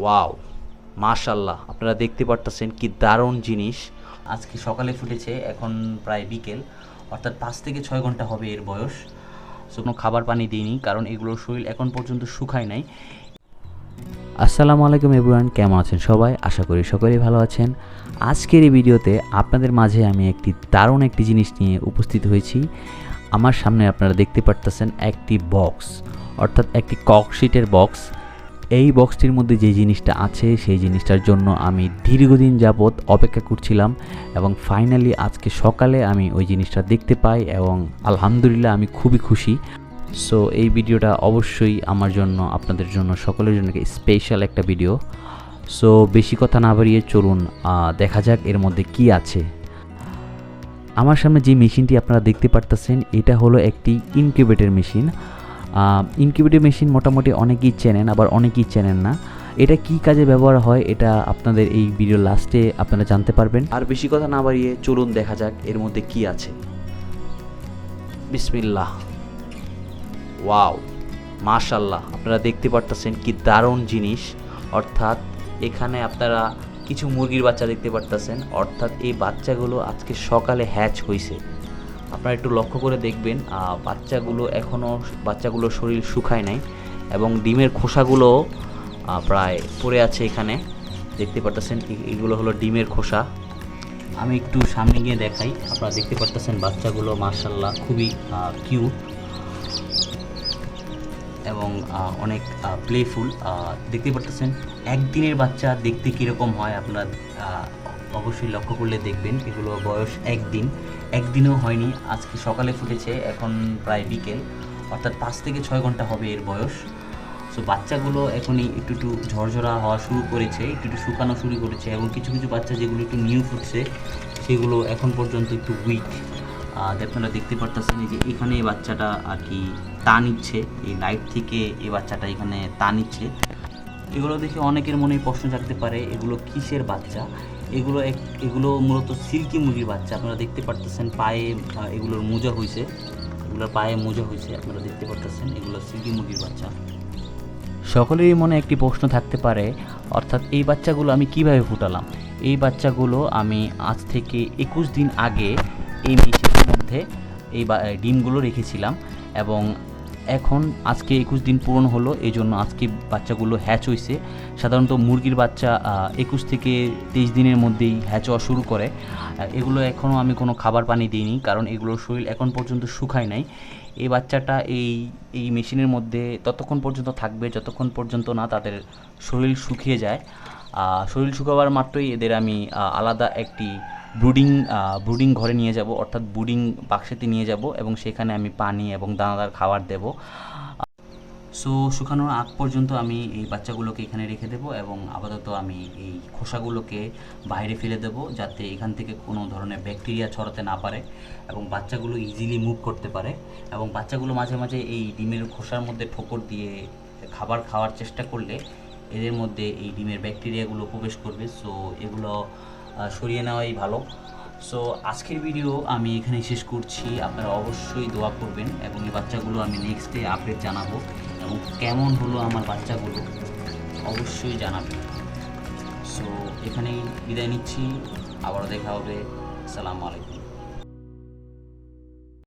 Wow মাশাল্লাহ আপনারা দেখতে পারতেছেন কি দারুণ জিনিস। আজকে সকালে ফুটেছে, এখন প্রায় বিকেল। অর্থাৎ পাঁচ থেকে ছয় ঘণ্টা হবে এর বয়স। কোনো খাবার পানি দিইনি, কারণ এগুলোর শরীর এখন পর্যন্ত শুকায় নাই। আসসালামু আলাইকুম এভরিওয়ান, কেমন আছেন সবাই? আশা করি সকলেই ভালো আছেন। আজকের এই ভিডিওতে আপনাদের মাঝে আমি একটি দারুণ একটি জিনিস নিয়ে উপস্থিত হয়েছি। আমার সামনে আপনারা দেখতে পারতেছেন একটি বক্স, অর্থাৎ একটি ককশিটের বক্স। এই বক্সটির মধ্যে যে জিনিসটা আছে, সেই জিনিসটার জন্য আমি দীর্ঘদিন যাবৎ অপেক্ষা করছিলাম এবং ফাইনালি আজকে সকালে আমি ওই জিনিসটা দেখতে পাই এবং আলহামদুলিল্লাহ আমি খুবই খুশি। সো এই ভিডিওটা অবশ্যই আমার জন্য, আপনাদের জন্য, সকলের জন্য স্পেশাল একটা ভিডিও সো বেশি কথা না বাড়িয়ে চলুন দেখা যাক এর মধ্যে কি আছে। আমার সামনে যে মেশিনটি আপনারা দেখতে পারতেছেন, এটা হলো একটি ইনকিউবেটর মেশিন ইনকিউবেটর মেশিন মোটামুটি অনেকেই চেনেন, আবার অনেকেই চেনেন না। এটা কি কাজে ব্যবহার হয় এটা আপনাদের এই ভিডিও লাস্টে আপনারা জানতে পারবেন। আর বেশি কথা না বাড়িয়ে চলুন দেখা যাক এর মধ্যে কি আছে। বিসমিল্লাহ। ওয়াও মাশাল্লাহ আপনারা দেখতে পারতেছেন কি দারুণ জিনিস। অর্থাৎ এখানে আপনারা কিছু মুরগির বাচ্চা দেখতে পারতেছেন। অর্থাৎ এই বাচ্চাগুলো আজকে সকালে হ্যাচ হয়েছে আপনারা একটু লক্ষ্য করে দেখবেন বাচ্চাগুলো এখনও বাচ্চাগুলোর শরীর শুকায় নাই এবং ডিমের খোসাগুলো প্রায় পড়ে আছে এখানে। দেখতে পারতেছেন এগুলো হলো ডিমের খোসা। আমি একটু সামনে গিয়ে দেখাই, আপনারা দেখতে পারতেছেন বাচ্চাগুলো মার্শাল্লাহ খুবই কিউট এবং অনেক প্লেফুল দেখতে পারতেছেন, একদিনের বাচ্চা দেখতে কীরকম হয় আপনারা অবশ্যই লক্ষ্য করলে দেখবেন এগুলো বয়স একদিন। একদিনও হয়নি, আজকে সকালে ফুটেছে, এখন প্রায় বিকেল। অর্থাৎ পাঁচ থেকে ছয় ঘণ্টা হবে এর বয়স। সো বাচ্চাগুলো এখনই একটু একটু ঝরঝরা হওয়া শুরু করেছে, একটু একটু শুকানো শুরু করেছে এবং কিছু কিছু বাচ্চা যেগুলো একটু নিউ ফুটছে, সেগুলো এখন পর্যন্ত একটু উইক আপনারা দেখতে পারতেছেন যে এখানে বাচ্চাটা আর কি তা নিচ্ছে, এই লাইট থেকে এই বাচ্চাটা এখানে তা নিচ্ছে। এগুলো দেখে অনেকের মনে প্রশ্ন জাগতে পারে, এগুলো কিসের বাচ্চা? এগুলো এক, এগুলো মূলত সিল্কি মুরগির বাচ্চা, আপনারা দেখতে পারতেছেন পায়ে এগুলোর মোজা হয়েছে এগুলোর পায়ে মোজা হয়েছে আপনারা দেখতে পারতেছেন, এগুলো সিল্কি মুরগির বাচ্চা। সকলেরই মনে একটি প্রশ্ন থাকতে পারে, অর্থাৎ এই বাচ্চাগুলো আমি কীভাবে ফুটালাম? এই বাচ্চাগুলো আমি আজ থেকে একুশ দিন আগে এই মেশিনের মধ্যে এই ডিমগুলো রেখেছিলাম এবং এখন আজকে একুশ দিন পূরণ হলো এই জন্য আজকে বাচ্চাগুলো হ্যাচ হয়েছে সাধারণত মুরগির বাচ্চা একুশ থেকে তেইশ দিনের মধ্যেই হ্যাচ হওয়া শুরু করে। এগুলো এখনও আমি কোনো খাবার পানি দিইনি, কারণ এগুলোর শরীর এখন পর্যন্ত শুকায় নাই। এই বাচ্চাটা এই এই মেশিনের মধ্যে ততক্ষণ পর্যন্ত থাকবে, যতক্ষণ পর্যন্ত না তাদের শরীর শুকিয়ে যায়। শরীর শুকাবার মাত্রই এদের আমি আলাদা একটি ব্রুডিং ব্রুডিং ঘরে নিয়ে যাব, অর্থাৎ ব্রুডিং বাক্সেতে নিয়ে যাব এবং সেখানে আমি পানি এবং দানাদার খাবার দেব। সো, শুকানোর আগ পর্যন্ত আমি এই বাচ্চাগুলোকে এখানে রেখে দেবো এবং আপাতত আমি এই খোসাগুলোকে বাইরে ফেলে দেবো যাতে এখান থেকে কোনো ধরনের ব্যাকটেরিয়া ছড়াতে না পারে এবং বাচ্চাগুলো ইজিলি মুভ করতে পারে এবং বাচ্চাগুলো মাঝে মাঝে এই ডিমের খোসার মধ্যে ঠোকর দিয়ে খাবার খাওয়ার চেষ্টা করলে এদের মধ্যে এই ডিমের ব্যাকটেরিয়াগুলো প্রবেশ করবে। সো, এগুলো সরিয়ে নেওয়াই ভালো। সো আজকের ভিডিও আমি এখানে শেষ করছি। আপনারা অবশ্যই দোয়া করবেন এবং এই বাচ্চাগুলো আমি নেক্সট ডে আপডেট জানাব এবং কেমন হলো আমার বাচ্চাগুলো অবশ্যই জানাবেন। সো এখানেই বিদায় নিচ্ছি। আবারও দেখা হবে। আসসালামু আলাইকুম।